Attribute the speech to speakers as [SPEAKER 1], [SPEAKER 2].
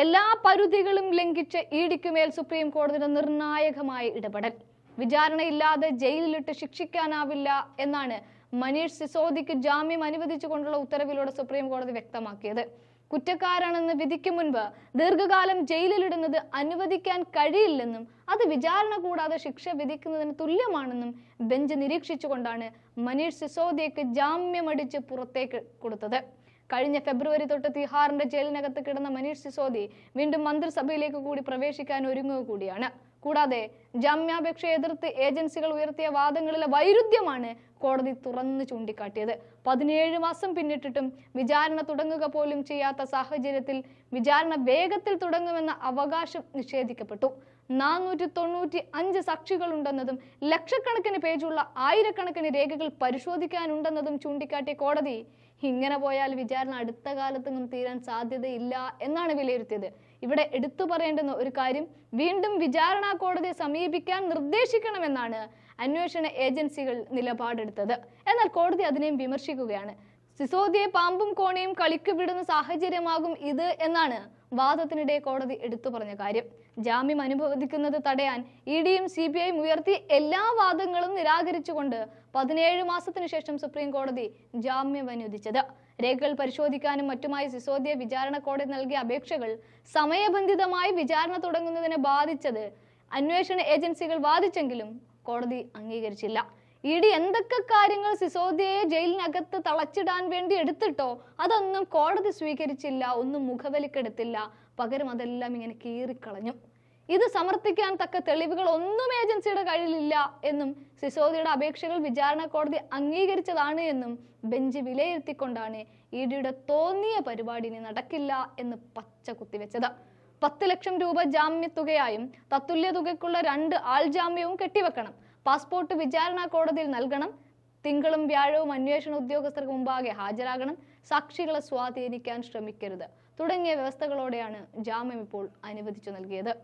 [SPEAKER 1] എല്ലാ പരിധികളും ലംഘിച്ച് ഇഡിക്കുമേൽ സുപ്രീം കോടതിയുടെ നിർണായകമായ ഇടപെടൽ. വിചാരണയില്ലാതെ ജയിലിലിട്ട് ശിക്ഷിക്കാനാവില്ല എന്നാണ് മനീഷ് സിസോദിക്ക് ജാമ്യം അനുവദിച്ചുകൊണ്ടുള്ള ഉത്തരവിലൂടെ സുപ്രീം കോടതി വ്യക്തമാക്കിയത്. കുറ്റക്കാരാണെന്ന് വിധിക്ക് മുൻപ് ദീർഘകാലം ജയിലിലിടുന്നത് അനുവദിക്കാൻ കഴിയില്ലെന്നും അത് വിചാരണ കൂടാതെ ശിക്ഷ വിധിക്കുന്നതിന് തുല്യമാണെന്നും ബെഞ്ച് നിരീക്ഷിച്ചുകൊണ്ടാണ് മനീഷ് സിസോദിയക്ക് ജാമ്യമടിച്ച് പുറത്തേക്ക് കൊടുത്തത്. കഴിഞ്ഞ ഫെബ്രുവരി തൊട്ട് തിഹാറിന്റെ ജയിലിനകത്ത് കിടന്ന മനീഷ് സിസോദി വീണ്ടും മന്ത്രിസഭയിലേക്ക് കൂടി പ്രവേശിക്കാൻ ഒരുങ്ങുക കൂടിയാണ്. കൂടാതെ ജാമ്യാപേക്ഷ എതിർത്ത് ഏജൻസികൾ ഉയർത്തിയ വാദങ്ങളിലെ വൈരുദ്ധ്യമാണ് കോടതി തുറന്നു ചൂണ്ടിക്കാട്ടിയത്. പതിനേഴ് മാസം പിന്നിട്ടിട്ടും വിചാരണ തുടങ്ങുക പോലും ചെയ്യാത്ത സാഹചര്യത്തിൽ വിചാരണ വേഗത്തിൽ തുടങ്ങുമെന്ന അവകാശം നിഷേധിക്കപ്പെട്ടു. നാനൂറ്റി തൊണ്ണൂറ്റി അഞ്ച് സാക്ഷികളുണ്ടെന്നതും ലക്ഷക്കണക്കിന് പേജുള്ള ആയിരക്കണക്കിന് രേഖകൾ പരിശോധിക്കാനുണ്ടെന്നതും ചൂണ്ടിക്കാട്ടിയ കോടതി ഇങ്ങനെ പോയാൽ വിചാരണ അടുത്ത കാലത്തൊന്നും തീരാൻ സാധ്യതയില്ല എന്നാണ് വിലയിരുത്തിയത്. ഇവിടെ എടുത്തു പറയേണ്ടുന്ന ഒരു കാര്യം വീണ്ടും വിചാരണ കോടതിയെ സമീപിക്കാൻ നിർദ്ദേശിക്കണമെന്നാണ് അന്വേഷണ ഏജൻസികൾ നിലപാടെടുത്തത്. എന്നാൽ കോടതി അതിനെയും വിമർശിക്കുകയാണ്. സിസോദിയെ പാമ്പും കോണയും കളിക്ക് വിടുന്ന സാഹചര്യമാകും ഇത് എന്നാണ് വാദത്തിനിടെ കോടതി എടുത്തു പറഞ്ഞ കാര്യം. ജാമ്യം അനുവദിക്കുന്നത് തടയാൻ ഇ ഡിയും സി ബി ഐയും ഉയർത്തിയ എല്ലാ വാദങ്ങളും നിരാകരിച്ചുകൊണ്ട് പതിനേഴ് മാസത്തിനു ശേഷം സുപ്രീം കോടതി ജാമ്യം അനുവദിച്ചത്. രേഖകൾ പരിശോധിക്കാനും മറ്റുമായി സിസോദിയ വിചാരണ കോടതി നൽകിയ അപേക്ഷകൾ സമയബന്ധിതമായി വിചാരണ തുടങ്ങുന്നതിനെ ബാധിച്ചത് അന്വേഷണ ഏജൻസികൾ വാദിച്ചെങ്കിലും കോടതി അംഗീകരിച്ചില്ല. ഇ ഡി എന്തൊക്കെ കാര്യങ്ങൾ സിസോദിയയെ ജയിലിനകത്ത് തളച്ചിടാൻ വേണ്ടി എടുത്തിട്ടോ? അതൊന്നും കോടതി സ്വീകരിച്ചില്ല ഒന്നും മുഖവലിക്കെടുത്തില്ല. പകരം അതെല്ലാം ഇങ്ങനെ കീറിക്കളഞ്ഞു. ഇത് സമർത്ഥിക്കാൻ തക്ക തെളിവുകൾ ഒന്നും ഏജൻസിയുടെ കയ്യിലില്ല എന്നും സിസോദിയുടെ അപേക്ഷകൾ വിചാരണ കോടതി അംഗീകരിച്ചതാണ് എന്നും ബെഞ്ച് വിലയിരുത്തിക്കൊണ്ടാണ് ഇ ഡിയുടെ തോന്നിയ പരിപാടി ഇനി നടക്കില്ല എന്ന് പച്ച കുത്തിവെച്ചത്. പത്ത് ലക്ഷം രൂപ ജാമ്യത്തുകയായും തത്തുല്യ തുകയ്ക്കുള്ള രണ്ട് ആൾ ജാമ്യവും കെട്ടിവെക്കണം. പാസ്പോർട്ട് വിചാരണ കോടതിയിൽ നൽകണം. തിങ്കളും വ്യാഴവും അന്വേഷണ ഉദ്യോഗസ്ഥർക്ക് മുമ്പാകെ ഹാജരാകണം. സാക്ഷികളെ സ്വാധീനിക്കാൻ ശ്രമിക്കരുത്. തുടങ്ങിയ വ്യവസ്ഥകളോടെയാണ് ജാമ്യം ഇപ്പോൾ അനുവദിച്ചു നൽകിയത്.